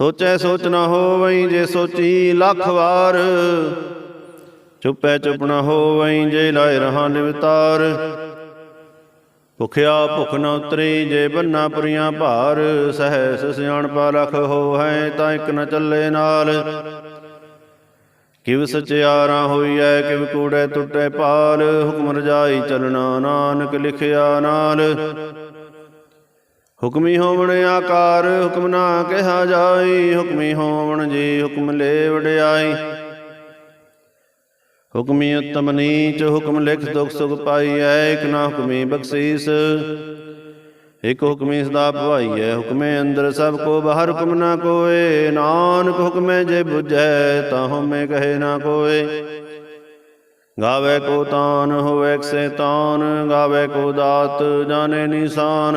ਸੋਚੈ ਸੋਚ ਨਾ ਹੋਵਈ ਜੇ ਸੋਚੀ ਲੱਖ ਵਾਰ। ਚੁੱਪੈ ਚੁੱਪ ਨਾ ਹੋਵਈ ਜੇ ਲਾਇ ਰਹਾ ਨਿਵਤਾਰ। ਭੁਖਿਆ ਭੁਖ ਨ ਉਤਰੀ ਜੇ ਬੰਨਾ ਪੁਰੀਆਂ ਭਾਰ। ਸਹਿਸ ਸਿਆਣਪਾ ਲਖ ਹੈ ਤਾਂ ਇੱਕ ਨ ਚੱਲੇ ਨਾਲ। ਕਿਵ ਸਚਿਆਰਾ ਹੋਈਐ, ਕਿਵ ਕੂੜੈ ਟੁੱਟੈ ਪਾਲ। ਹੁਕਮ ਰਜਾਈ ਚਲਣਾ ਨਾਨਕ ਲਿਖਿਆ ਨਾਲ। ਹੁਕਮੀ ਹੋਵਣ ਆਕਾਰ, ਹੁਕਮ ਨਾ ਕਿਹਾ ਜਾਈ। ਹੁਕਮੀ ਹੋਵਣ ਜੀ ਹੁਕਮ ਲੈ ਵਡਿਆਈ। ਹੁਕਮੀ ਉਤਮ ਨੀਚ, ਹੁਕਮ ਲਿਖ ਦੁਖ ਸੁਖ ਪਾਈਐ ਇਕ ਨਾ ਹੁਕਮੀ ਬਖਸ਼ੀਸ, ਇਕ ਹੁਕਮੀ ਸਦਾ ਭਵਾਈਐ ਹੁਕਮੇ ਅੰਦਰ ਸਭ ਕੋ, ਬਾਹਰ ਹੁਕਮ ਨਾ ਕੋਏ। ਨਾਨਕ ਹੁਕਮੇ ਜੇ 부ਝੈ ਤਾਂ ਹਉਮੈ ਕਹੇ ਨਾ ਕੋਏ। ਗਾਵੇ ਕੋ ਤਾਨ, ਹੋਵੇ ਸੇ ਤਾਨ। ਗਾਵੇ ਕੋ ਦਾਤ, ਜਾਣੇ ਨਿਸ਼ਾਨ।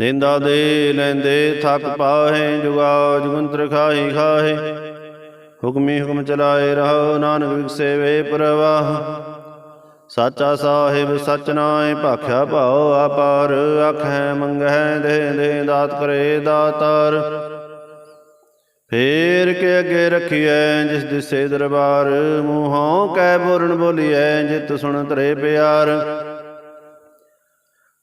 ਦੇਂਦਾ ਦੇ ਲੈਂਦੇ ਥੱਕ ਪਾਹੇ ਜੁਗਾ ਜੁਗੰਤਰ ਖਾਈ ਖਾਹੇ। ਹੁਕਮੀ ਹੁਕਮ ਚਲਾਏ ਰਹੋ, ਨਾਨਕ ਵਿਗਸੇ ਵੇ ਪ੍ਰਵਾਹ। ਸਾਚਾ ਸਾਹਿਬ ਸਚ ਨਾਏ ਭਾਖਿਆ ਭਾਉ ਆਪਾਰ ਆਖੈ ਮੰਗੈ ਦੇ ਦੇ ਦਾਤ ਕਰੇ ਦਾਤਾਰ। ਫੇਰ ਕੇ ਅੱਗੇ ਰਖੀਐ, ਜਿਸ ਦਿਸੇ ਦਰਬਾਰ। ਮੂੰਹੋਂ ਕੈ ਬੋਲਣ ਬੋਲੀਐ, ਜਿਤ ਸੁਣ ਤਰੇ ਪਿਆਰ।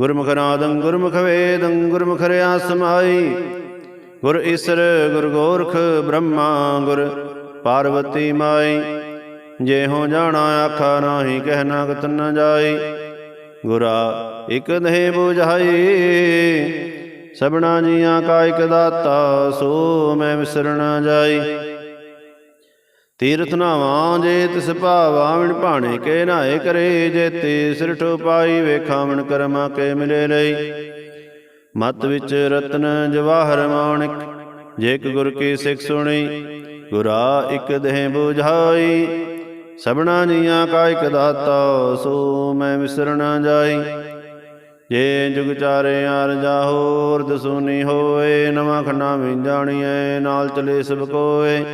ਗੁਰਮੁਖ ਨਾਦੰ ਗੁਰਮੁਖ ਵੇਦੰ ਗੁਰਮੁਖ ਰਿਆ ਸਮਾਈ ਗੁਰ ਈਸਰ ਗੁਰ ਗੋਰਖ ਬ੍ਰਹਮਾ ਗੁਰ ਪਾਰਵਤੀ ਮਾਈ। ਜੇ ਹੋ ਜਾਣਾ ਆਖਾ ਨਾਹੀ ਕਹਿਣਾ ਕਤ ਨ ਜਾਈ। ਗੁਰਾ ਇਕ ਦੇਹ 부ਝਾਈ ਸਭਨਾ ਜੀਆਂ ਕਾ ਇਕ ਦਾਤਾ ਸੋ ਮੈਂ ਵਿਸਰਣ ਜਾਈ। ਤੀਰਥ ਨਾਵਾਂ ਜੇ ਤਿਸ ਭਾਵਾ ਭਾਣੇ ਕੇ ਨਾਏ ਕਰੇ, ਜੇ ਤੇ ਸਿਰਠ ਪਾਈ ਵੇਖਾਵਣ ਕਰਮਾ ਕੇ ਮਿਲੇ ਲਈ। ਮਤ ਵਿੱਚ ਰਤਨ ਜਵਾਹਰ ਮਾਣਿਕ, ਜੇ ਇਕ ਗੁਰ ਕੀ ਸਿੱਖ ਸੁਣੀ, ਗੁਰਾ ਇਕ ਦੇਹ 부ਝਾਈ ਸਭਨਾ ਜੀਆਂ ਕਾ ਇਕ ਦਾਤਾ, ਸੋ ਮੈਂ ਵਿਸਰ ਨਾ ਜਾਈ। ਜੇ ਜੁਗ ਚਾਰੇ ਆਰ ਜਾਹੋ ਰਦ ਸੁਨੀ ਹੋਏ, ਨਵਾਂ ਖੰਡਾ ਵਿੱਚ ਜਾਣੀਐ, ਨਾਲ ਚਲੇ ਸਭ ਕੋਏ।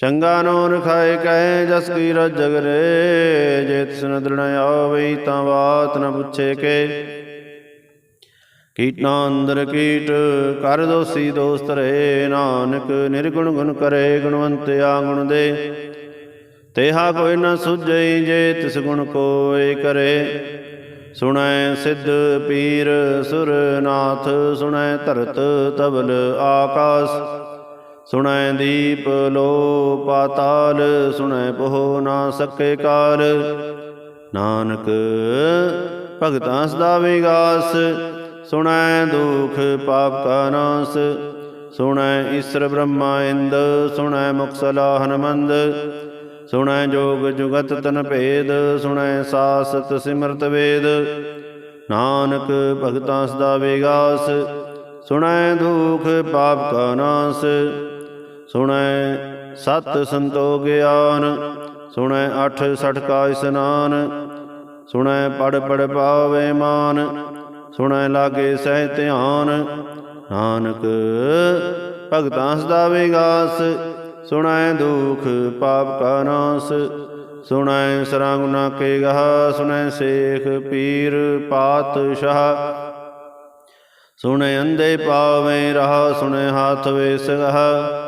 ਚੰਗਾ ਨੋਨ ਖਾਏ ਕਹੇ ਜਸ ਕੀ ਰਜਗ ਰੇ ਜੇ ਤਿਸ ਦ੍ਰਿਣ ਆਵਈ ਤਾਂ ਬਾਤ ਨ ਪੁੱਛੇ ਕੇ। ਕੀਟਾਂ ਅੰਦਰ ਕੀਟ, ਕਰ ਦੋਸੀ ਦੋਸਤ ਰੇ, ਨਾਨਕ ਨਿਰਗੁਣ ਗੁਣ ਕਰੇ ਗੁਣਵੰਤ ਆ ਗੁਣ ਦੇ। ਤੇਹਾ ਕੋਈ ਨ ਸੁਝਈ ਜੇ ਤਿਸ ਗੁਣ ਕੋਇ ਕਰੇ। ਸੁਣੈ ਸਿੱਧ ਪੀਰ ਸੁਰ ਨਾਥ ਸੁਣੈ ਧਰਤ ਤਬਲ ਆਕਾਸ। ਸੁਣੈ ਦੀਪ ਲੋ ਪਾਤਾਲ, ਸੁਣੈ ਪਹੁ ਨਾ ਸਕੇ ਕਾਲ। ਨਾਨਕ ਭਗਤਾਂ ਸਦਾ ਵਿਗਾਸ, ਸੁਣੈ ਦੁਖ ਪਾਪ ਕਾ ਨਾਸ। ਸੁਣੈ ਈਸ਼ਰ ਬ੍ਰਹਮਾ ਇੰਦ, ਸੁਣੈ ਮੁਕਸਲਾ ਸਲਾਹਨ ਸੁਣੈ ਜੋਗ ਜੁਗਤ ਤਨ ਭੇਦ, ਸੁਣੈ ਸਾਸਤ ਸਿਮਰਤ ਵੇਦ। ਨਾਨਕ ਭਗਤਾਂ ਸਦਾ ਵਿਗਾਸ, ਸੁਣੈ ਦੁਖ ਪਾਪ ਕਾ ਨਾਸ। ਸੁਣੈ ਸਤ ਸੰਤੋ ਗਿਆਨ, ਸੁਣੈ ਅਠ ਸਠ ਕਾ ਇਸਨਾਨ, ਸੁਣੈ ਪੜ ਪੜ ਪਾਵੇ ਮਾਨ, ਸੁਣੈ ਲਾਗੇ ਸਹਿ ਧਿਆਨ। ਨਾਨਕ ਭਗਤਾਂ ਸਦਾ ਵਿਗਾਸ, ਸੁਣੈ ਦੁਖ ਪਾਪ ਕਾ ਨਾਸ, ਸੁਣੈ ਸਰਾਗੁਨਾ ਕੇ ਗਹ, ਸੁਣੈ ਸੇਖ ਪੀਰ ਪਾਤਸ਼ਾਹ। ਸੁਣੈ ਅੰਦੇ ਪਾਵੇਂ ਰਹਾ, ਸੁਣੈ ਹਾਥ ਵੇਸ ਗਹ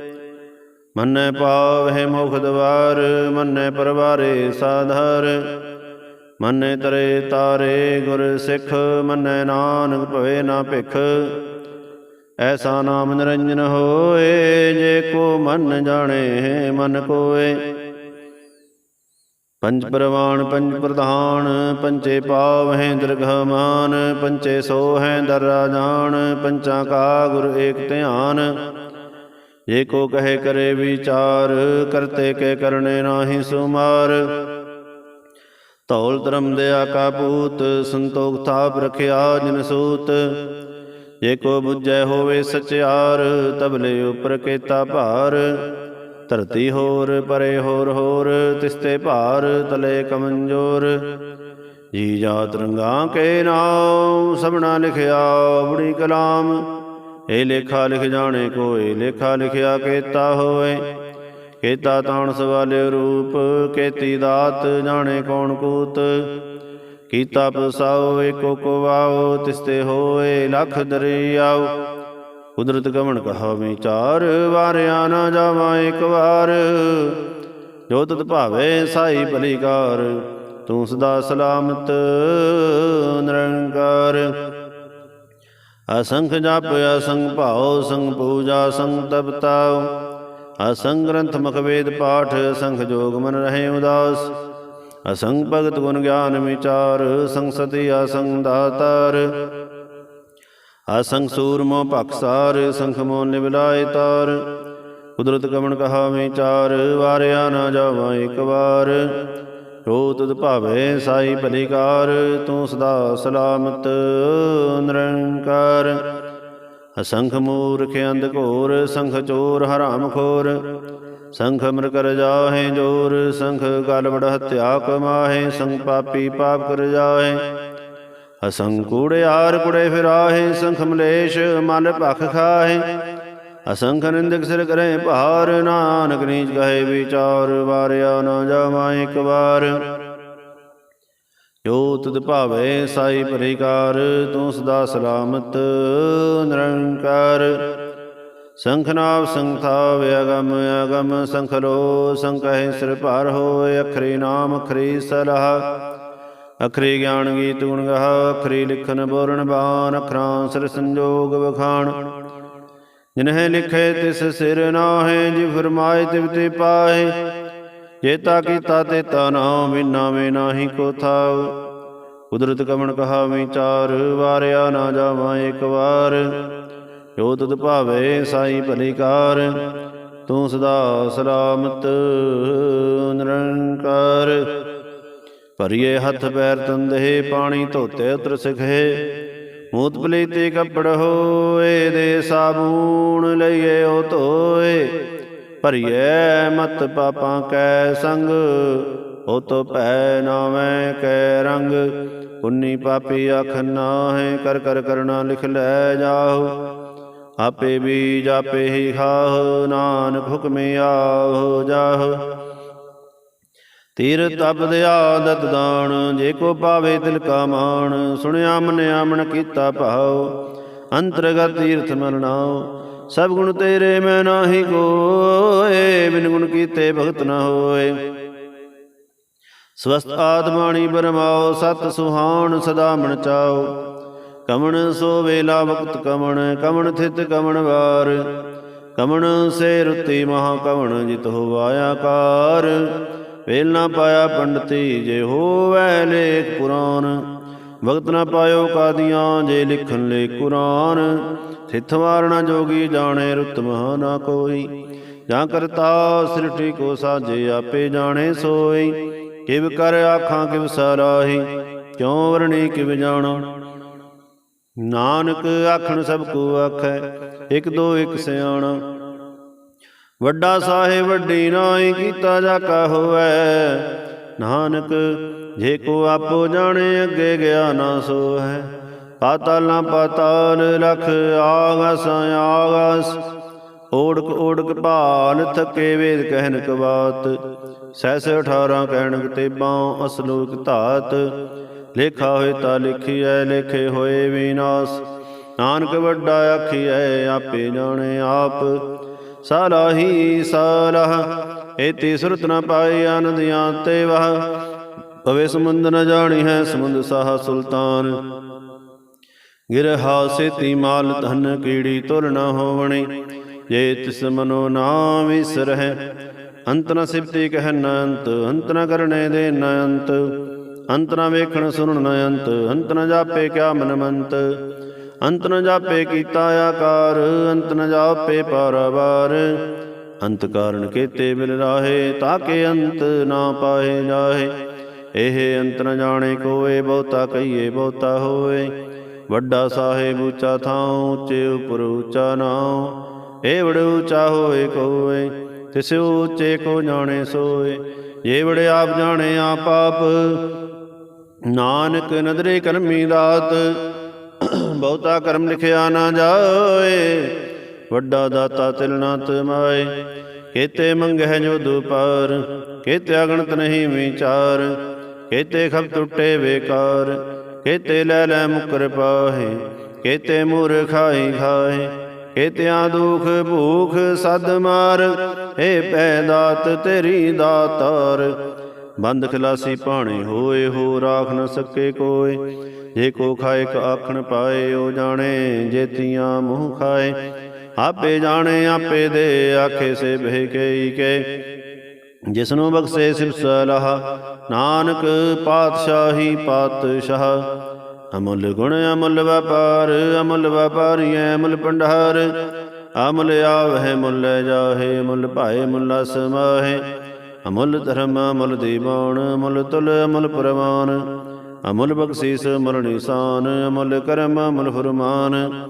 ਮੰਨੈ ਪਾਵਹਿ ਮੁਖ ਦਵਾਰ ਮੰਨੈ ਪਰਵਾਰੇ ਸਾਧਾਰ। ਮੰਨੈ ਤਰੇ ਤਾਰੇ ਗੁਰ ਸਿੱਖ, ਮੰਨੈ ਨਾਨਕ ਭਵੇ ਨਾ ਭਿਖ। ਐਸਾ ਨਾਮ ਨਿਰੰਜਨ ਹੋਏ, ਜੇ ਕੋ ਮਨ ਜਾਣੇ, ਮਨ ਕੋਏ। ਪੰਜ ਪ੍ਰਵਾਨ ਪੰਜ ਪ੍ਰਧਾਨ, ਪੰਚੇ ਪਾਵਹਿ ਦਰਗਹਮਾਨ ਪੰਚੇ ਸੋਹੈ ਦਰ ਰਾਜਾਨ ਪੰਚਾਂ ਕਾ ਗੁਰ ਏਕ ਧਿਆਨ। ਜੇ ਕੋ ਕਹੇ ਕਰੇ ਵਿਚਾਰ, ਕਰਤੇ ਕੇ ਕਰਨੇ ਨਾਹੀ ਸੁਮਾਰ। ਧੌਲ ਧਰਮ ਦੇ ਕਾ ਪੂਤ ਸੰਤੋਖ ਥਾਪ ਰਖਿਆ ਜਿਨ ਸੂਤ। ਜੇ ਕੋ ਬੁੱਝੈ ਹੋਵੇ ਸਚਿਆਰ ਤਬਲੇ ਉਪਰ ਕੇਤਾ ਭਾਰ। ਧਰਤੀ ਹੋਰ, ਪਰੇ ਹੋਰ ਹੋਰ, ਤਿਸਤੇ ਭਾਰ, ਤਲੇ ਕਮੰਜੋਰ। ਜੀ ਜਾ ਰੰਗਾ ਕੇ ਨਾਮ ਸਭਨਾ ਲਿਖਿਆ, ਬੜੀ ਕਲਾਮ। ਇਹ ਲੇਖਾ ਲਿਖ ਜਾਣੇ ਕੋਏ, ਲੇਖਾ ਲਿਖਿਆ ਕੇਤਾ ਹੋਏ ਕੇਤਾ ਤਾਣ ਸਵਾਲੇ ਰੂਪ, ਕੇਤੀ ਦਾਤ ਜਾਣੇ ਕੌਣ ਕੂਤ। ਕੀਤਾ ਪਸਾਓ ਏਕੋ ਕੋ ਤਿਸਤੇ ਹੋਏ ਲਖ ਦਰਿਆਓ। ਕੁਦਰਤ ਗਵਣ ਕਹਾ ਵਿਚਾਰ ਵਾਰਿਆ ਨਾ ਜਾਵਾਂ ਇੱਕ ਵਾਰ। ਜੋ ਤਤ ਭਾਵੇ ਸਾਈ ਭਲੀਕਾਰ, ਤੂੰ ਸਦਾ ਸਲਾਮਤ ਨਿਰੰਕਾਰ। ਅਸੰਖ ਜਪ ਅਸੰਖ ਭਾਉ, ਸੰਗ ਪੂਜਾ, ਸੰਗ ਤਪਤਾਉ ਅਸੰਗ ਗ੍ਰੰਥ ਮੁਖ ਵੇਦ ਪਾਠ ਅਸੰਖ ਜੋਗ ਮਨ ਰਹੇ ਉਦਾਸ। ਅਸੰਗ ਭਗਤ ਗੁਣ ਗਿਆਨ ਵਿਚਾਰ, ਸੰਗ ਸਤੀ ਅਸੰਗ ਦਾਤਾਰ। ਅਸੰਗ ਸੂਰਮੋ ਭਖਸਾਰ ਸੰਖ ਮੋ ਨਿਵਲਾਇ ਤਾਰ। ਕੁਦਰਤ ਕਮਣ ਕਹਾ ਵਿਚਾਰ, ਵਾਰਿਆ ਨਾ ਜਾਵਾਂ ਇੱਕ ਵਾਰ। ਜੋ ਤੁਧ ਭਾਵੇ ਸਾਈ ਭਲੀਕਾਰ ਤੂੰ ਸਦਾ ਸਲਾਮਤ ਨਿਰੰਕਾਰ। ਅਸੰਖ ਮੂਰਖ ਅੰਧ ਘੋਰ, ਸੰਖ ਚੋਰ ਹਰਾਮ ਖੋਰ। ਸੰਖ ਅਮਰ ਕਰ ਜਾਹੇ ਜੋਰ, ਸੰਖ ਗਲ ਵੜ ਹਤਿਆ ਕਮਾਹੇ, ਸੰਖ ਪਾਪੀ ਪਾਪ ਕਰ ਜਾਹੇ। ਅਸੰਖ ਕੂੜਿਆਰ ਕੁੜੇ ਫਿਰਾਹੇ, ਸੰਖ ਮਲੇਸ਼ ਮਨ ਭਖ ਖਾਹੇ। ਅਸੰਖ ਨਿੰਦਕ ਸਿਰ ਕਰੇ ਭਾਰ, ਨਾਨਕ ਨੀਚ ਕਹੇ ਵਿਚਾਰ, ਵਾਰਿਆ ਨਾ ਜਾਵਾਂ ਇੱਕ ਵਾਰ। ਜੋ ਤੁਧ ਭਾਵੇ ਸਾਈ ਪਰਿਕਾਰ, ਤੂੰ ਸਦਾ ਸਲਾਮਤ, ਨਿਰੰਕਾਰ। ਸੰਖਨਾਵ ਸੰਖਾ ਵਿਅਗਮ ਅਗਮ ਸੰਖਲੋ ਸੰਕਹਿ ਸਿਰ ਭਾਰ ਹੋਇ ਅਖਰੀ ਨਾਮ ਅਖਰੀ ਸਲਾਹ। ਅਖਰੀ ਗਿਆਨ ਗੀਤ ਗੁਣ ਗਾਹ, ਅਖਰੀ ਲਿਖਨ ਬੋਰਣ ਬਾਣ, ਅਖਰਾਂ ਸਿਰ ਸੰਜੋਗ ਵਖਾਣ। ਜਿਨਹਿ ਲਿਖੇ ਤਿਸ ਸਿਰ ਨਾਹੇ ਜਿ ਫਰਮਾਏ ਤਿਵ ਤੇ ਪਾਹੇ ਜੇਤਾ ਕੀਤਾ ਤੇ ਤਾ ਨਾਮ ਬਿਨਾ ਮੇ ਨਾਹੀ ਕੋ ਥਾਉ ਕੁਦਰਤ ਕਮਣ ਕਹਾ ਵਿਚਾਰ ਵਾਰਿਆ ਨਾ ਜਾਵਾਂ ਇੱਕ ਵਾਰ। ਜੋ ਤੁਧ ਭਾਵੇ ਸਾਈ ਭਲੀਕਾਰ, ਤੂੰ ਸਦਾ ਸਲਾਮਤ ਨਿਰੰਕਾਰ। ਭਰੀਏ ਹੱਥ ਪੈਰ ਤੰਦੇ ਪਾਣੀ ਧੋਤੇ ਉਤਰ ਸਖੇ। ਮੂਤ ਪਲੀਤੇ ਕੱਪੜ ਹੋਏ, ਦੇ ਸਾਬੂਣ ਲਈਏ ਉਹ ਧੋਏ। ਭਰੀਏ ਮਤ ਪਾਪਾਂ ਕੈ ਸੰਗ ਉਹ ਤੋ ਭੈ ਨਾਵੇਂ ਕੈ ਰੰਗ। ਪੁੰਨੀ ਪਾਪੀ ਅਖ ਨਾਹੇ, ਕਰ ਕਰ ਕਰਣਾ ਲਿਖ ਲੈ ਜਾਓ ਆਪੇ ਵੀ ਜਾਪੇ ਹੀ ਖਾਹ, ਨਾਨਕ ਹੁਕਮੇ ਆਹੋ ਜਾਹ। ਤੀਰ ਤਪਦ ਆਦਤ ਦਾਣ ਜੇ ਕੋ ਪਾਵੇ ਦਿਲ ਕਾ ਮਾਣ। ਸੁਣਿਆ ਮਨਿਆ ਮਨ ਕੀਤਾ ਭਾਉ, ਅੰਤਰਗਤ ਤੀਰਥ ਮਰਨਾਉ ਸਭ ਗੁਣ ਤੇਰੇ ਮੈਂ ਨਾਹੀ ਕੋਏ ਬਿਨ ਗੁਣ ਕੀਤੇ ਭਗਤ ਨਾ ਹੋਏ। ਸਵਸਤ ਆਤਮਾਣੀ ਬਰਮਾਓ, ਸਤ ਸੁਹਾਣ ਸਦਾ ਮਨ ਚਾਓ। ਕਮਣ ਸੋ ਵੇਲਾ ਵਕਤ ਕਮਣ ਕਮਣ ਥਿਤ ਕਮਣ ਵਾਰ। ਕਮਣ ਸੇ ਰੁਤੀ ਮਹਾ ਕਮਣ ਜਿਤ ਹੋਵਾਇਆ ਕਾਰ ਵੇਲ ਨਾ ਪਾਇਆ ਪੰਡਤੀ ਜੇ ਹੋਵੈ ਲੇਖ ਪੁਰਾਨ। ਵਕਤ ਨਾ ਪਾਇਓ ਕਾਦੀਆਂ ਜੇ ਲਿਖਣ ਲੇ ਕੁਰਾਨ। ਥਿਤ ਵਾਰਣਾ ਜੋਗੀ ਜਾਣੇ ਰੁਤ ਮਹਾ ਨਾ ਕੋਈ। ਜਾਂ ਕਰਤਾ ਸ੍ਰਿਟੀ ਕੋ ਸਾਜੇ ਆਪੇ ਜਾਣੇ ਸੋਈ। ਕਿਵ ਕਰ ਆਖਾਂ ਕਿਵ ਸਰਾਹੀ, ਕਿਉ ਵਰਣੀ ਕਿਵ ਜਾਣਾ। ਨਾਨਕ ਆਖਣ ਸਭ ਕੋ ਆਖੈ, ਇਕ ਦੋ ਇਕ ਸਿਆਣਾ। ਵੱਡਾ ਸਾਹਿਬ ਵੱਡੀ ਨਾਈ ਕੀਤਾ ਜਾ ਕਾ ਹੋਵੈ। ਨਾਨਕ ਜੇ ਕੋ ਆਪੋ ਜਾਣੇ, ਅੱਗੇ ਗਿਆ ਨਾ ਸੋ ਹੈ ਪਾਤਾਲਾਂ ਪਾਤਾਲ ਲਖ ਆਗਸ ਆਗਸ। ਓੜਕ ਓੜਕ ਭਾਲ ਥਕੇ ਵੇਦ ਕਹਿਨ ਕਵਾਤ। ਸੈਸ 18 ਕਹਿਣ ਤੇਬਾਂ ਅਸਲੋਕ ਧਾਤ। ਲੇਖਾ ਹੋਏ ਤਾਂ ਲਿਖੀਐ, ਲੇਖੇ ਹੋਏ ਵਿਨਾਸ਼ ਨਾਨਕ ਵੱਡਾ ਆਖੀਐ, ਆਪੇ ਜਾਣੇ ਆਪ। ਸਾਲਾਹੀ ਸਾਲਾਹ, ਏਤੀ ਸੁਰਤ ਨ ਪਾਈ ਆਨੰਦਿਆਂ ਤੇ ਵਹ। ਭਵੇ ਸਮੁੰਦ ਨ ਜਾਣੀ ਹੈ ਸਮੁੰਦ ਸਾਹ ਸੁਲਤਾਨ। ਗਿਰਹਾ ਸੇਤੀ ਮਾਲ ਧਨ ਕੀੜੀ ਤੁਰ ਨ ਹੋਵਣੀ। ਜੇ ਤਿਸ ਮਨੋ ਨਾ ਵਿਸਰਹਿ ਅੰਤ ਨ ਸਿਫਤੀ ਕਹਿ ਨ ਅੰਤ ਅੰਤ ਨ ਕਰਨੇ ਦੇ ਨ ਅੰਤ। ਅੰਤ ਨ ਵੇਖਣ ਸੁਣਨ ਨ ਅੰਤ ਅੰਤ ਨ ਜਾਪੇ ਕਿਆ ਮਨ ਮੰਤ। ਅੰਤ ਨ ਜਾਪੇ ਕੀਤਾ ਆਕਾਰ, ਅੰਤ ਨ ਜਾਪੇ ਪਾਰਵਾਰ। ਅੰਤ ਕਾਰਨ ਕੇਤੇ ਮਿਲ ਰਾਹੇ, ਤਾਕੇ ਅੰਤ ਨਾ ਪਾਏ ਜਾਹੇ। ਇਹ ਅੰਤ ਨ ਜਾਣੇ ਕੋਏ, ਬਹੁਤਾ ਕਹੀਏ ਬਹੁਤਾ ਹੋਏ। ਵੱਡਾ ਸਾਹਿਬ ਉੱਚਾ ਥਾਂ ਉੱਚੇ ਉਪਰ ਉੱਚਾ ਨਾਉ। ਏ ਬੜ ਹੋਏ ਕੋਏ ਤਿਸ ਉੱਚੇ ਕੋ ਜਾਣੇ ਸੋਏ। ਜੇ ਆਪ ਜਾਣੇ ਆਪ ਆਪ। ਨਾਨਕ ਨਦਰੇ ਕਰਮੀ ਦਾਤ, ਬਹੁਤਾ ਕਰਮ ਲਿਖਿਆ ਨਾ ਜਾਏ। ਵੱਡਾ ਦਾਤਾ ਤਿਲ ਨਾ ਤਮਾਏ, ਕੇਤੇ ਮੰਗਹਿ ਜੋ ਦੁਪਾਰ, ਕੇਤੇ ਅਗਣਤ ਨਹੀਂ ਵਿਚਾਰ, ਕੇਤੇ ਖਬ ਟੁੱਟੇ ਬੇਕਾਰ। ਕੇਤੇ ਲੈ ਲੈ ਮੁਕਰ ਪਾਹੇ, ਕੇਤੇ ਮੂਰ ਖਾਏ ਕੇਤਿਆਂ ਦੁਖ ਭੂਖ ਸਦ ਮਾਰ ਏ ਪੈ ਦਾਤ ਤੇਰੀ ਦਾਤਾਰ। ਬੰਦ ਖਲਾਸੀ ਭਾਣੇ ਹੋਏ, ਹੋ ਰਾਖ ਨ ਸਕੇ ਕੋਏ, ਜੇ ਕੋ ਖਾਏ ਕ ਆਖਣ ਪਾਏ, ਉਹ ਜਾਣੇ ਜੇਤੀਆਂ ਮੂੰਹ ਖਾਏ। ਆਪੇ ਜਾਣੇ, ਆਪੇ ਦੇ ਆਖੇ ਸੇ ਬਹਿ ਕੇ। ਜਿਸਨੂੰ ਬਖਸ਼ੇ ਸਿਵ ਸਲਾਹ, ਨਾਨਕ ਪਾਤਸ਼ਾਹੀ ਪਾਤਸ਼ਾਹ। ਅਮੁੱਲ ਗੁਣ, ਅਮੁੱਲ ਵਪਾਰ, ਅਮੁੱਲ ਵਪਾਰੀ ਅਮੁੱਲ ਪੰਡਾਰ ਅਮੁੱਲ ਆਵਹਿ, ਮੁੱਲ ਜਾਹੇ, ਮੁੱਲ ਭਾਏ, ਮੁੱਲ ਸਮਾਹੇ ਅਮੁੱਲ ਧਰਮ, ਅਮੁੱਲ ਦੀਵਾਨ, ਅਮੁੱਲ ਤੁਲ, ਅਮੁੱਲ ਪ੍ਰਮਾਨ ਅਮੁੱਲ ਬਖਸ਼ੀਸ ਮੁੱਲ ਨਿਸ਼ਾਨ, ਅਮੁੱਲ ਕਰਮ, ਅਮੁੱਲ ਫਰਮਾਨ।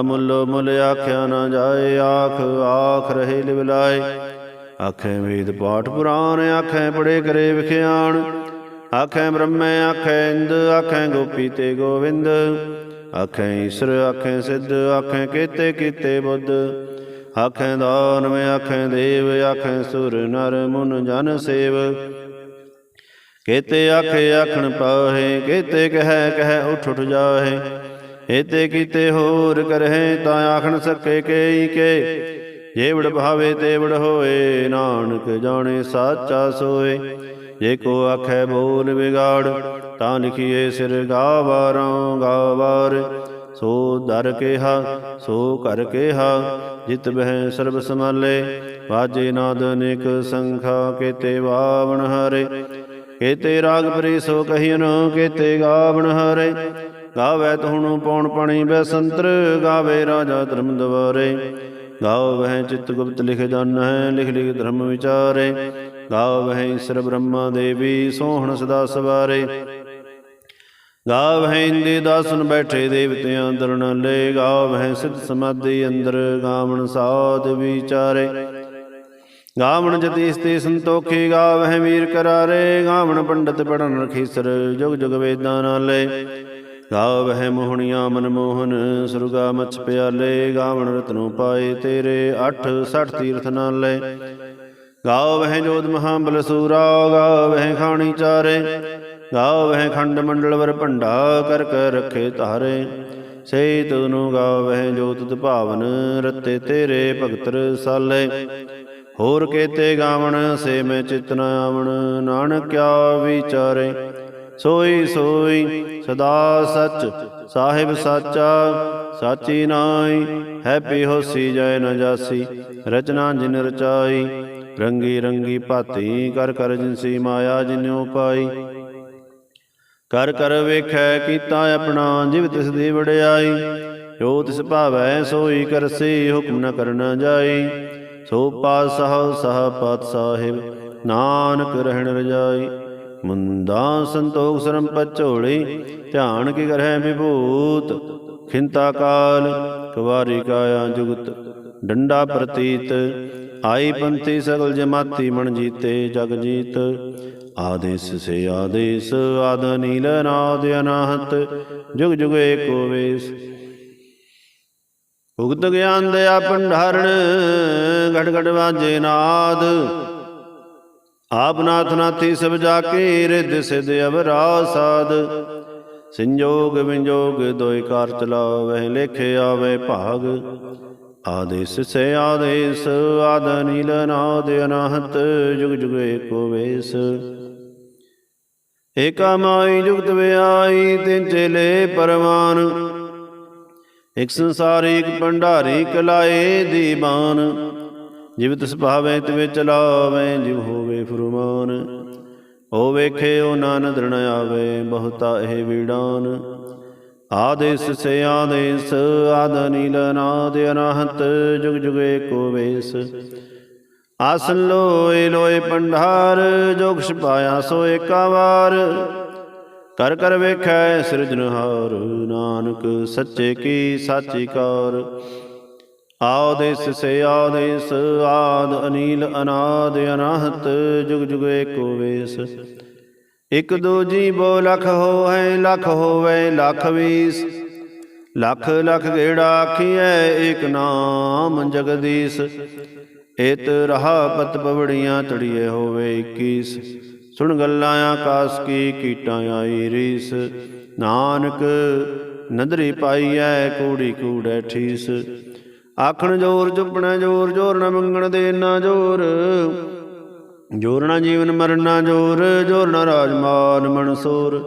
ਅਮੁੱਲ ਮੁੱਲ ਆਖਿਆ ਨਾ ਜਾਏ, ਆਖ ਆਖ ਰਹੇ ਲਿਵਲਾਏ। ਆਖੇ ਵੇਦ ਪਾਠ ਪੁਰਾਨ ਆਖੇ ਪੜੇ ਕਰੇ ਵਿਖਿਆਣ। ਆਖੇ ਬ੍ਰਹਮੈ, ਆਖੇ ਇੰਦ, ਆਖੇ ਗੋਪੀ ਤੇ ਗੋਵਿੰਦ। ਆਖੇ ਈਸ਼ਰ, ਆਖੇ ਸਿੱਧ, ਆਖੇ ਕੀਤੇ ਕੀਤੇ ਬੁੱਧ। ਆਖੇ ਦਾਨਵ, ਆਖੇ ਦੇਵ, ਆਖੇ ਸੁਰ, ਨਰ, ਮੁਨ, ਜਨ, ਸੇਵ। ਕੇਤੇ ਆਖੇ ਆਖਣ ਪਾਹੇ, ਕੇਤੇ ਕਹਿ ਕਹਿ ਉਠ ਉਠ ਜਾਹੇ। ਏਤੇ ਕੀਤੇ ਹੋਰ ਕਰਹਿ, ਤਾਂ ਆਖਣ ਸਕੇ ਕੇਈ ਕੇ। ਜੇਵੜ ਭਾਵੇ ਤੇਵੜ ਹੋਏ, ਨਾਨਕ ਜਾਣੇ ਸਾਚਾ ਸੋਏ। ਜੇ ਕੋ ਆਖੈ ਬੋਲ ਵਿਗਾੜ, ਤਾਂ ਲਿਖੀਏ ਸਿਰ ਗਾਵਾਰਾਂ ਗਾਵਾਰ। ਸੋ ਦਰ ਕੇਹਾ, ਸੋ ਕਰ ਕੇਹਾ, ਜਿਤ ਬਹਿ ਸਰਬ ਸਮਾਲੇ ਵਾਜੇ ਨਾਦ ਅਨੇਕ ਸੰਖਾ, ਕੇਤੇ ਵਾਵਣ ਹਰੇ। ਕੇਤੇ ਰਾਗ ਪਰੀ ਸੋ ਕਹੀਨ ਕੇਤੇ ਗਾਵਣ ਹਰੇ। ਗਾਵੇ ਤੁਹਣੁ ਪੌਣ ਪਣੀ ਬੈਸੰਤਰ ਗਾਵੇ ਰਾਜਾ ਧਰਮ ਦਵਾਰੇ। ਗਾਵ ਵਹਿ ਚਿਤ ਗੁਪਤ ਲਿਖ ਜਨ ਹੈ, ਲਿਖ ਲਿਖ ਧਰਮ ਵਿਚਾਰੇ। ਗਾਵ ਵਹਿ ਈਸ਼ਰ ਬ੍ਰਹਮਾ ਦੇਵੀ, ਸੋਹਣ ਸਦਾ ਸਵਾਰੇ। ਗਾਵ ਹੈ ਇੰਦੇ ਦਾਸਨ ਬੈਠੇ ਦੇਵਤਿਆਂ ਦਰਨ ਲੈ। ਗਾਵ ਹੈ ਸਿੱਧ ਸਮਾਧੀ ਅੰਦਰ ਗਾਵਣ ਸਾਧ ਵਿਚਾਰੇ। ਗਾਵਣ ਜਤੀਸ ਤੇ ਸੰਤੋਖੀ ਗਾਵ ਹੈ ਵੀਰ ਕਰਾਰੇ। ਗਾਵਣ ਪੰਡਤ ਪੜਨ ਰਖੀਸਰ ਜੁਗ ਜੁਗ ਵੇਦਾਂ ਨਾਲੇ ਗਾਵ ਹੈ ਮੋਹਣੀਆਂ ਮਨਮੋਹਨ ਸੁਰਗਾ ਮਛ ਪਿਆਲੇ, ਗਾਵਣ ਰਤਨੋ ਪਾਏ ਤੇਰੇ 8 60 ਤੀਰਥ ਨਾਲੇ। ਗਾਵ ਹੈ ਜੋਤ ਮਹਾ ਬਲਸੂਰਾ ਗਾਵ ਵਹਿ ਖਾਣੀ ਚਾਰੇ। ਗਾਵ ਵਹਿ ਖੰਡ ਮੰਡਲ ਵਰ ਭੰਡਾ, ਕਰ ਕਰ ਰਖੇ ਧਾਰੇ। ਸੇ ਤਨੂੰ ਗਾਵ ਹੈ ਜੋ ਤੁਧ ਭਾਵਨ, ਰਤੇ ਤੇਰੇ ਭਗਤਰ ਸਾਲੇ ਹੋਰ ਕੇਤੇ ਗਾਵਣ, ਸੇ ਮੈਂ ਚਿਤ ਆਵਣ, ਨਾਨਕਿਆ ਵਿਚਾਰੇ। ਸੋਈ ਸੋਈ ਸਦਾ ਸਚ, ਸਾਹਿਬ ਸਾਚਾ, ਸਾਚੀ ਨਾਈ ਹੈਪੀ ਹੋਸੀ ਜੈ ਨ ਜਾਸੀ, ਰਚਨਾ ਜਿਨ ਰਚਾਈ, ਰੰਗੀ ਰੰਗੀ ਭਾਤੀ, ਕਰ ਕਰ ਜਿਨਸੀ ਮਾਇਆ ਜਿਨਿਉ ਪਾਈ ਕਰ ਕਰ ਵੇਖੈ ਕੀਤਾ ਆਪਣਾ, ਜਿਵ ਤਿਸ ਦੀ ਵਡਿਆਈ, ਜੋ ਤਿਸ ਭਾਵੈ ਸੋਈ ਕਰਸੀ ਹੁਕਮ ਨ ਕਰਨਾ ਜਾਈ। ਸੋ ਪਾਸਹ ਸਹ ਪਤ ਸਾਹਿਬ ਨਾਨਕ ਰਹਿਣ ਰਜਾਈ। ਮੁੰਦਾ ਸੰਤੋਖ ਸਰਮ ਪਚੋੜੀ ਧਿਆਨ ਕੀ ਕਰਹਿ ਵਿਭੂਤ, ਖਿੰਤਾ ਕਾਲ, ਕੁਵਾਰੀ ਕਾਇਆ ਜੁਗਤ, ਡੰਡਾ ਪ੍ਰਤੀਤ, ਆਈ ਪੰਥੀ ਸਗਲ ਜਮਾਤੀ ਮਣ ਜੀਤੇ ਜਗ ਜੀਤ, ਆਦੇਸ ਸੇ ਆਦੇਸ, ਆਦ ਨੀਲ ਨਾਦ ਅਨਾਹਤ, ਜੁਗ ਜੁਗ ਏਕੋ ਵੇਸ ਉਗਤ ਗਿਆਨ ਦਇਆ ਭੰਡਾਰਣ ਘਟ ਘਟ ਵਾਜੇ ਨਾਦ ਆਪ ਨਾਥ ਨਾਥੀ ਸਭ ਜਾ ਕੇ ਰਿਧ ਸਿਧ ਅਵਰਾ ਸਾਧ। ਸੰਜੋਗ ਵਿੰਜੋਗ ਦੋਇ ਕਾਰ ਚਲਾਵਹਿ ਲੇਖੇ ਆਵੇ ਭਾਗ। ਆਦੇਸ ਸੇ ਆਦੇਸ, ਆਦ ਨੀਲ ਨਾਦ ਅਨਾਹਤ, ਜੁਗ ਜੁਗ ਏਕੋ ਵੇਸ। ਏਕਾ ਮਾਈ ਜੁਗਤ ਵਿਆਈ, ਤਿਨ ਚੇਲੇ ਪਰਵਾਨ। ਇਕ ਸੰਸਾਰੀ, ਇਕ ਭੰਡਾਰੀ ਕਲਾਏ ਦੀਵਾਨ ਜਿਵ ਤਿਸ ਭਾਵੇ ਤਿਵੇ ਚਲਾਵੇ, ਜਿਵ ਹੋਵੇ ਫਰਮਾਨ, ਓ ਵੇਖੇ ਓ ਨਾਨਕ ਦ੍ਰਿਣ ਆਵੇ, ਬਹੁਤਾ ਇਹ ਵੀੜਾਨ। ਆਦੇਸ ਸੇ ਆਦੇਸ ਆਦ ਨੀਲ ਨਾਦ ਅਨਾਹਤ, ਜੁਗ ਜੁਗੇ ਏਕੋ ਵੇਸ। ਆਸਨ ਲੋਏ ਲੋਏ ਪੰਡਾਰ, ਜੋ ਕੁਛ ਪਾਇਆ ਸੋ ਏਕਾ ਵਾਰ ਕਰ ਕਰ ਵੇਖੈ ਸਿਰਜਨਹਾਰ ਨਾਨਕ ਸੱਚੇ ਕੀ ਸਾਚੀ ਕਾਰ। ਆਦੇਸ ਸੇ ਆਦੇਸ ਆਦ ਅਨੀਲ ਅਨਾਦ ਅਨਾਹਤ ਜੁਗ ਜੁਗ ਏਕੋ ਵੇਸ। ਇਕ ਦੋ ਜੀ ਲਖ ਹੋਏ ਲਖ ਹੋਵੇ ਲਖ ਵੀਸ। ਲਖ ਲਖ ਗੇੜਾ ਆਖੀਐ ਏਕ ਨਾਮ ਜਗਦੀਸ਼। ਏਤ ਰਹਾ ਪਤ ਪਵੜੀਆਂ ਤੜੀਏ ਹੋਵੇ 21 ਸੁਣ ਗੱਲਾਂ ਆਕਾਸ ਕੀ ਕੀਟਾਂ ਆਈ ਰੀਸ। ਨਾਨਕ ਨਦਰੀ ਪਾਈਐ ਕੂੜੀ ਕੂੜੈ ਠੀਸ। ਆਖਣ ਜੋਰ ਚੁੱਪਣਾ ਜੋਰ ਜੋਰ ਨਾ ਮੰਗਣ ਦੇ ਨਾ ਜੋਰ। ਜੋਰ ਨਾ ਜੀਵਨ ਮਰਨ ਨਾ ਜੋਰ ਜੋਰ ਨਾ ਰਾਜਮਾਨ ਮਨਸੂਰ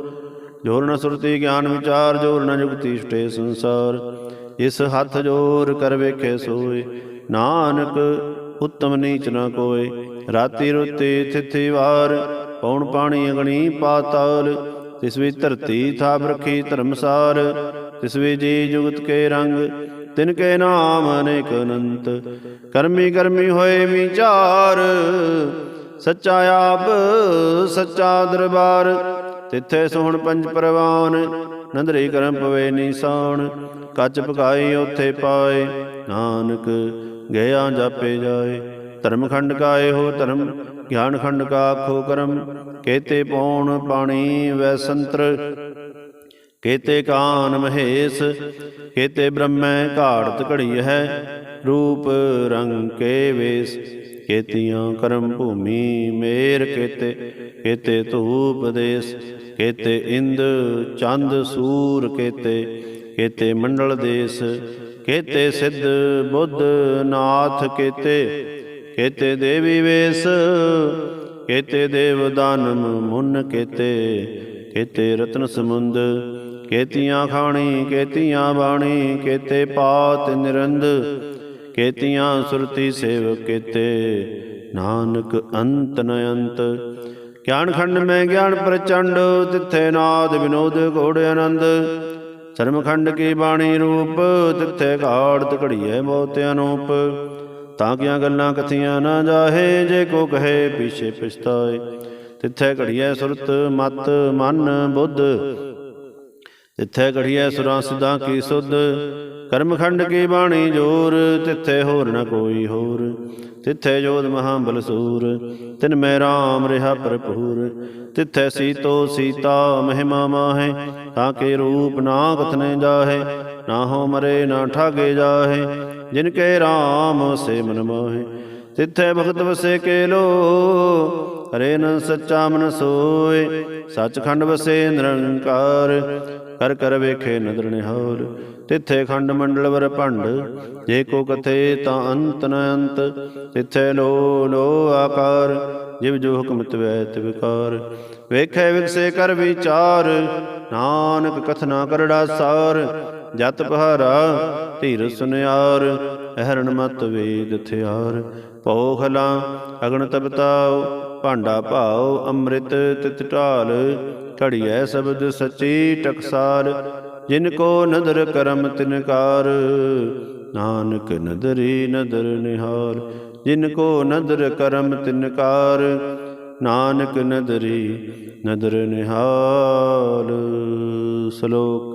ਜੋਰ ਨਾ ਸੁਰਤੀ ਗਿਆਨ ਵਿਚਾਰ, ਜੋਰ ਨਾ ਜੁਗਤੀ ਸਟੇ ਸੰਸਾਰ। ਇਸ ਹੱਥ ਜੋਰ ਕਰ ਵੇਖੇ ਸੋਏ, ਨਾਨਕ ਉਤਮ ਨੀਚ ਨਾ ਕੋਏ। ਰਾਤੀ ਰੁੱਤੇ ਥਿਥੀ ਵਾਰ ਪੌਣ ਪਾਣੀ ਅਗਣੀ ਪਾਤਾਲ। ਤਿਸ ਵੀ ਧਰਤੀ ਥਾਪ ਰਖੀ ਧਰਮਸਾਰ, ਤਿਸ ਵੀ ਜੀ ਜੁਗਤ ਕੇ ਰੰਗ ਤਿਨ ਕੇ ਨਾਮ ਅਨੇਕ ਅਨੰਤ। ਕਰਮੀ ਕਰਮੀ ਹੋਏ ਵਿਚਾਰ, ਸੱਚਾ ਆਪ, ਸੱਚਾ ਦਰਬਾਰ। ਤਿੱਥੇ ਸੋਹਣ ਪੰਜ ਪਰਵਾਨ, ਨੰਦਰੀ ਕਰਮ ਪਵੇ ਨੀਸਾਨ। ਕੱਚ ਪਕਾਈ ਉਥੇ ਪਾਏ, ਨਾਨਕ ਗਿਆ ਜਾਪੇ ਜਾਏ। ਧਰਮ ਖੰਡ ਕਾ ਇਹੋ ਧਰਮ, ਗਿਆਨ ਖੰਡ ਕਾ ਆਖੋ ਕਰਮ। ਕੇਤੇ ਪੌਣ ਪਾਣੀ ਵੈ ਸੰਤਰ ਕੇਤੇ ਕਾਨ ਮਹੇਸ਼, ਕੇਤੇ ਬ੍ਰਹਮੈ ਘਾੜਤ ਘੜੀ ਹੈ। ਰੂਪ ਰੰਗ ਕੇ ਵੇਸ, ਕੇਤੀਆਂ ਕਰਮ ਭੂਮੀ ਮੇਰ ਕੇਤੇ ਕੇਤੇ ਧੂਪ ਦੇਸ, ਕੇਤੇ ਇੰਦ ਚੰਦ ਸੂਰ ਕੇਤੇ ਕੇਤੇ ਮੰਡਲ ਦੇਸ, ਕੇਤੇ ਸਿੱਧ ਬੁੱਧ ਨਾਥ ਕੇਤੇ ਕੇਤੇ ਦੇਵੀ ਵੇਸ, ਕੇਤੇ ਦੇਵ ਦਾਨਮ ਮੁਨ ਕੇਤੇ ਕੇਤੇ ਰਤਨ ਸਮੁੰਦ ਕੇਤੀਆਂ ਖਾਣੀ, ਕੇਤੀਆਂ ਬਾਣੀ, ਕੇਤੇ ਪਾਤ ਨਿਰੰਦ, ਕੇਤੀਆਂ ਸੁਰਤੀ ਸੇਵ ਕੇਤੇ ਨਾਨਕ ਅੰਤ ਨ ਅੰਤ ਗਿਆਨ ਖੰਡ ਮੈਂ ਗਿਆਨ ਪ੍ਰਚੰਡ, ਤਿੱਥੇ ਨਾਦ ਵਿਨੋਦ ਘੋੜ ਆਨੰਦ। ਸ਼ਰਮ ਖੰਡ ਕੀ ਬਾਣੀ ਰੂਪ, ਤਿੱਥੇ ਘਾੜਤ ਘੜੀਏ ਮੋਤ ਅਨੂਪ। ਤਾਂ ਕਿਆਂ ਗੱਲਾਂ ਕਥੀਆਂ ਨਾ ਜਾਹੇ, ਜੇ ਕੋ ਕਹੇ ਪਿਛੇ ਪਛਤਾਏ। ਤਿੱਥੇ ਘੜੀਏ ਸੁਰਤ, ਮਤ, ਮਨ, ਬੁੱਧ। ਤਿੱਥੇ ਘੜੀਏ ਸੁਰਾਂ ਸਦਾ ਕੀ ਸੁਧ ਕਰਮ ਖੰਡ ਕੀ ਬਾਣੀ ਜੋਰ, ਤਿੱਥੇ ਹੋਰ ਨ ਕੋਈ ਹੋਰ। ਤਿੱਥੇ ਜੋਧ ਮਹਾ ਬਲਸੂਰ ਤਿਨ ਮੈਂ ਰਾਮ ਰਿਹਾ ਭਰਪੂਰ। ਤਿੱਥੇ ਸੀਤੋ ਸੀਤਾ ਮਹਿਮਾ ਮਾਹੇ, ਤਾਂ ਕੇ ਰੂਪ ਨਾ ਕਥਨੇ ਜਾਹੇ, ਨਾ ਹੋ ਮਰੇ ਨਾ ਠਾਗੇ ਜਾਹੇ, ਜਿਨ ਕੇ ਰਾਮ ਸੇ ਮਨ ਮੋਹੇ। ਤਿੱਥੇ ਭਗਤ ਵਸੇ ਕੇ ਲੋ, ਹਰੇ ਨ ਸੱਚਾ ਮਨ ਸੋਏ, ਸੱਚਖੰਡ ਵਸੇ ਨਿਰੰਕਾਰ। ਕਰ ਕਰ ਵੇਖੇ ਨਦਰ ਨਿਹਾਲ, ਤਿੱਥੇ ਖੰਡ ਮੰਡਲ ਵਰ ਭੰਡ, ਜੇ ਕੋ ਕਥੇ ਤਾਂ ਅੰਤ ਨ ਅੰਤ, ਤਿੱਥੇ ਲੋ ਲੋ ਆਕਾਰ, ਜਿਵ ਜੋ ਹੁਕਮ ਤਵੈ ਤਿਵਕਾਰ ਵੇਖੇ ਵਿਗਸੇ ਕਰ ਵਿਚਾਰ, ਨਾਨਕ ਕਥਨਾ ਕਰੜਾ ਸਾਰ ਜਤ ਪਹਾਰਾ ਧੀਰ ਸੁਨਿਆਰ, ਅਹਰਣ ਮਤ ਵੇਦ ਥਿਆਰ। ਪੋਖਲਾ, ਅਗਣ ਤਪਤਾਉ ਭਾਂਡਾ ਭਾਉ, ਅੰਮ੍ਰਿਤ ਤਿਤ ਢਾਲ ਘੜੀਐ ਸ਼ਬਦ ਸੱਚੀ ਟਕਸਾਲ, ਜਿਨ ਕੋ ਨਦਰ ਕਰਮ ਤਿਨਕਾਰ ਨਾਨਕ ਨਦਰੀ ਨਦਰ ਨਿਹਾਰ, ਜਿਨ ਕੋ ਨਦਰ ਕਰਮ ਤਿਨਕਾਰ ਨਾਨਕ ਨਦਰੀ ਨਦਰ ਨਿਹਾਲ, ਸ਼ਲੋਕ।